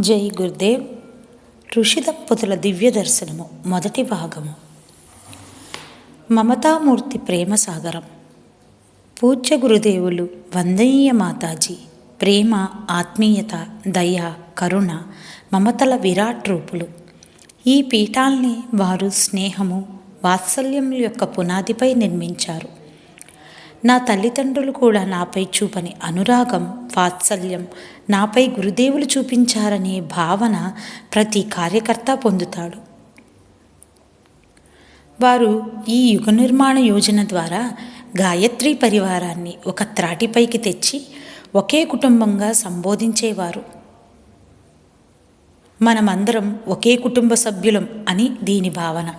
జై గురుదేవ్. ఋషి దంపతుల దివ్య దర్శనము మొదటి భాగము. మమతామూర్తి ప్రేమ సాగరం. పూజ్య గురుదేవులు వందనీయ మాతాజీ ప్రేమ ఆత్మీయత దయ కరుణ మమతల విరాట్ రూపులు. ఈ పీఠాల్ని వారు స్నేహము వాత్సల్యం యొక్క పునాదిపై నిర్మించారు. నా తల్లిదండ్రులు కూడా నాపై చూపని అనురాగం వాత్సల్యం. నాపై గురుదేవులు చూపించారనే భావన ప్రతి కార్యకర్త పొందుతాడు. వారు ఈ యుగ నిర్మాణ యోజన ద్వారా గాయత్రి పరివారాన్ని ఒక త్రాటిపైకి తెచ్చి ఒకే కుటుంబంగా సంబోధించేవారు. మనమందరం ఒకే కుటుంబ సభ్యులం అని దీని భావన.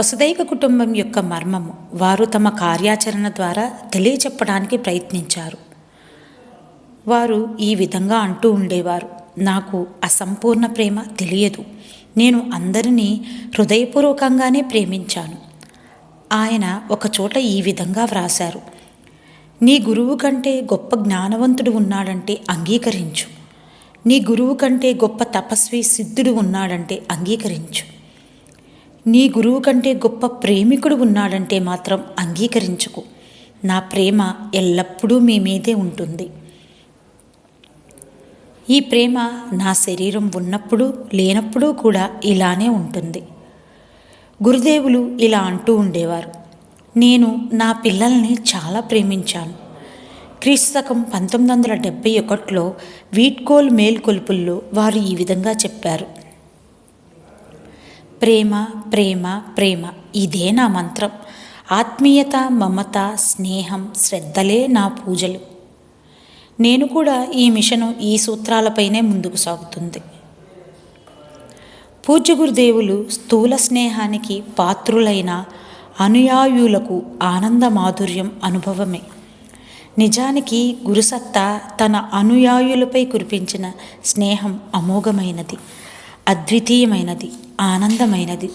వసుదైక కుటుంబం యొక్క మర్మము వారు తమ కార్యాచరణ ద్వారా తెలియచెప్పడానికి ప్రయత్నించారు. వారు ఈ విధంగా అంటూ ఉండేవారు నాకు అసంపూర్ణ ప్రేమ తెలియదు. నేను అందరినీ హృదయపూర్వకంగానే ప్రేమించాను. ఆయన ఒకచోట ఈ విధంగా వ్రాశారు నీ గురువు కంటే గొప్ప జ్ఞానవంతుడు ఉన్నాడంటే అంగీకరించు. నీ గురువు కంటే గొప్ప తపస్వి సిద్ధుడు ఉన్నాడంటే అంగీకరించు. నీ గురువు కంటే గొప్ప ప్రేమికుడు ఉన్నాడంటే మాత్రం అంగీకరించుకు. నా ప్రేమ ఎల్లప్పుడూ మీ మీదే ఉంటుంది. ఈ ప్రేమ నా శరీరం ఉన్నప్పుడు లేనప్పుడు కూడా ఇలానే ఉంటుంది. గురుదేవులు ఇలా అంటూ ఉండేవారు. నేను నా పిల్లల్ని చాలా ప్రేమించాను. క్రీస్తకం పంతొమ్మిది వందల డెబ్బై ఒకటిలో వీట్కోల్ మేల్కొల్పుల్లో వారు ఈ విధంగా చెప్పారు. ప్రేమ ప్రేమ ప్రేమ. ఇదే నా మంత్రం. ఆత్మీయత మమత స్నేహం శ్రద్ధలే నా పూజలు. నేను కూడా ఈ మిషను ఈ సూత్రాలపైనే ముందుకు సాగుతుంది. పూజ్య గురుదేవులు స్థూల స్నేహానికి పాత్రులైన అనుయాయులకు ఆనంద మాధుర్యం అనుభవమే. నిజానికి గురుసత్తా తన అనుయాయులపై కురిపించిన స్నేహం అమోఘమైనది. అద్వితీయమైనది ఆనందమైనది.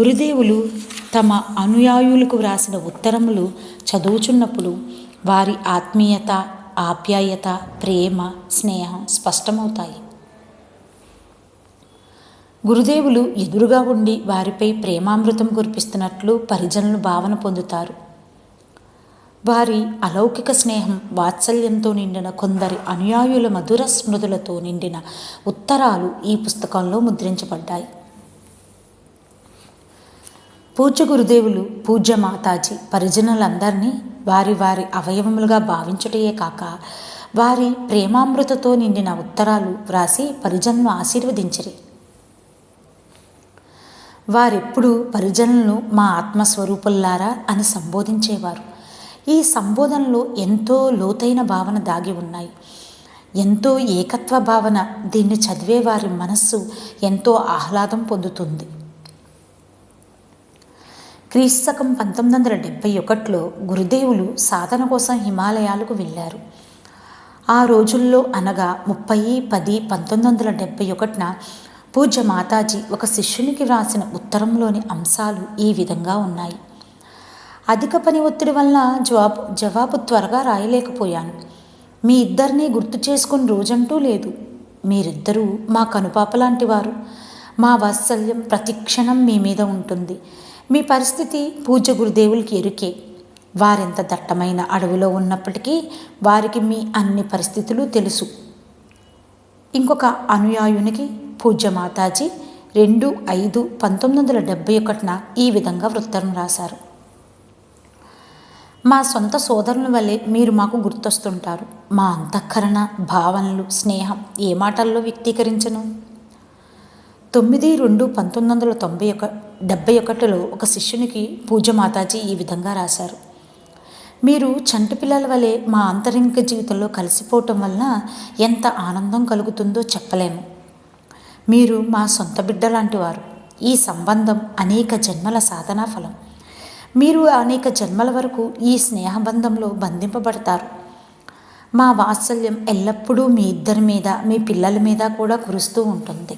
గురుదేవులు తమ అనుయాయులకు వ్రాసిన ఉత్తరములు చదువుచున్నప్పుడు వారి ఆత్మీయత ఆప్యాయత ప్రేమ స్నేహం స్పష్టమవుతాయి. గురుదేవులు ఎదురుగా ఉండి వారిపై ప్రేమామృతం కురిపిస్తున్నట్లు పరిజనులు భావన పొందుతారు. వారి అలౌకిక స్నేహం వాత్సల్యంతో నిండిన కొందరి అనుయాయుల మధుర స్మృతులతో నిండిన ఉత్తరాలు ఈ పుస్తకంలో ముద్రించబడ్డాయి. పూజ్య గురుదేవులు పూజ్య మాతాజీ పరిజనులందరినీ వారి వారి అవయవములుగా భావించుటయే కాక వారి ప్రేమామృతతో నిండిన ఉత్తరాలు వ్రాసి పరిజన్ను ఆశీర్వదించరి. వారెప్పుడు పరిజనులను మా ఆత్మస్వరూపుల్లారా అని సంబోధించేవారు. ఈ సంబోధనలో ఎంతో లోతైన భావన దాగి ఉన్నాయి. ఎంతో ఏకత్వ భావన దీన్ని చదివే వారి మనస్సు ఎంతో ఆహ్లాదం పొందుతుంది. క్రీస్తకం పంతొమ్మిది వందల డెబ్బై ఒకటిలో గురుదేవులు సాధన కోసం హిమాలయాలకు వెళ్ళారు. ఆ రోజుల్లో అనగా ముప్పై పది పంతొమ్మిది వందల డెబ్భై ఒకటిన పూజ్య మాతాజీ ఒక శిష్యునికి వ్రాసిన ఉత్తరంలోని అంశాలు ఈ విధంగా ఉన్నాయి. అధిక పని ఒత్తిడి వల్ల జవాబు జవాబు త్వరగా రాయలేకపోయాను. మీ ఇద్దరినీ గుర్తు చేసుకుని రోజంటూ లేదు. మీరిద్దరూ మా కనుపాప లాంటి వారు. మా వాత్సల్యం ప్రతిక్షణం మీ మీద ఉంటుంది. మీ పరిస్థితి పూజ్య గురుదేవులకి ఎరుకే. వారెంత దట్టమైన అడవిలో ఉన్నప్పటికీ వారికి మీ అన్ని పరిస్థితులు తెలుసు. ఇంకొక అనుయాయునికి పూజ్య మాతాజీ రెండు ఐదు పంతొమ్మిది వందల డెబ్భై ఒకటిన ఈ విధంగా వృత్తం రాశారు. మా సొంత సోదరుల వల్లే మీరు మాకు గుర్తొస్తుంటారు. మా అంతఃకరణ భావనలు స్నేహం ఏ మాటల్లో వ్యక్తీకరించను? తొమ్మిది రెండు పంతొమ్మిది వందల తొంభై ఒక డెబ్బై ఒకటిలో ఒక శిష్యునికి పూజ మాతాజీ ఈ విధంగా రాశారు. మీరు చంటి పిల్లల వలె మా అంతరింక జీవితంలో కలిసిపోవటం వలన ఎంత ఆనందం కలుగుతుందో చెప్పలేము. మీరు మా సొంత బిడ్డ లాంటివారు ఈ సంబంధం అనేక జన్మల సాధనా ఫలం. మీరు అనేక జన్మల వరకు ఈ స్నేహబంధంలో బంధింపబడతారు. మా వాత్సల్యం ఎల్లప్పుడూ మీ ఇద్దరి మీద మీ పిల్లల మీద కూడా కురుస్తూ ఉంటుంది.